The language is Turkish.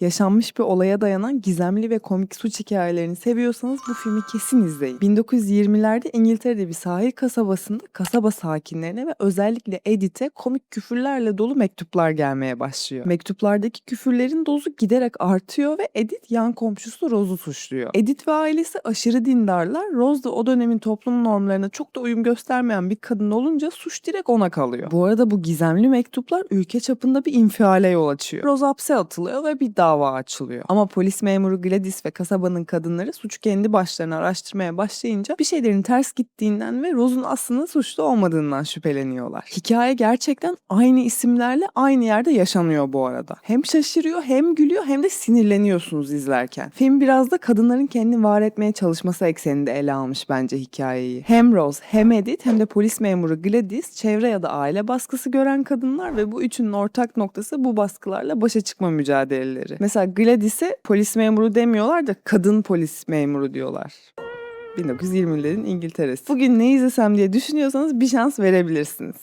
Yaşanmış bir olaya dayanan gizemli ve komik suç hikayelerini seviyorsanız bu filmi kesin izleyin. 1920'lerde İngiltere'de bir sahil kasabasında kasaba sakinlerine ve özellikle Edith'e komik küfürlerle dolu mektuplar gelmeye başlıyor. Mektuplardaki küfürlerin dozu giderek artıyor ve Edith yan komşusu Rose'u suçluyor. Edith ve ailesi aşırı dindarlar. Rose da o dönemin toplum normlarına çok da uyum göstermeyen bir kadın olunca suç direkt ona kalıyor. Bu arada bu gizemli mektuplar ülke çapında bir infiale yol açıyor. Rose hapse atılıyor ve bir dava açılıyor. Ama polis memuru Gladys ve kasabanın kadınları suçu kendi başlarına araştırmaya başlayınca bir şeylerin ters gittiğinden ve Rose'un aslında suçlu olmadığından şüpheleniyorlar. Hikaye gerçekten aynı isimlerle aynı yerde yaşanıyor bu arada. Hem şaşırıyor hem gülüyor hem de sinirleniyorsunuz izlerken. Film biraz da kadınların kendini var etmeye çalışması ekseninde ele almış bence hikayeyi. Hem Rose hem Edith hem de polis memuru Gladys çevre ya da aile baskısı gören kadınlar ve bu üçünün ortak noktası bu baskılarla başa çıkma mücadeleleri. Mesela Gladys'e polis memuru demiyorlar da kadın polis memuru diyorlar. 1920'lerin İngiltere'si. Bugün ne izlesem diye düşünüyorsanız bir şans verebilirsiniz.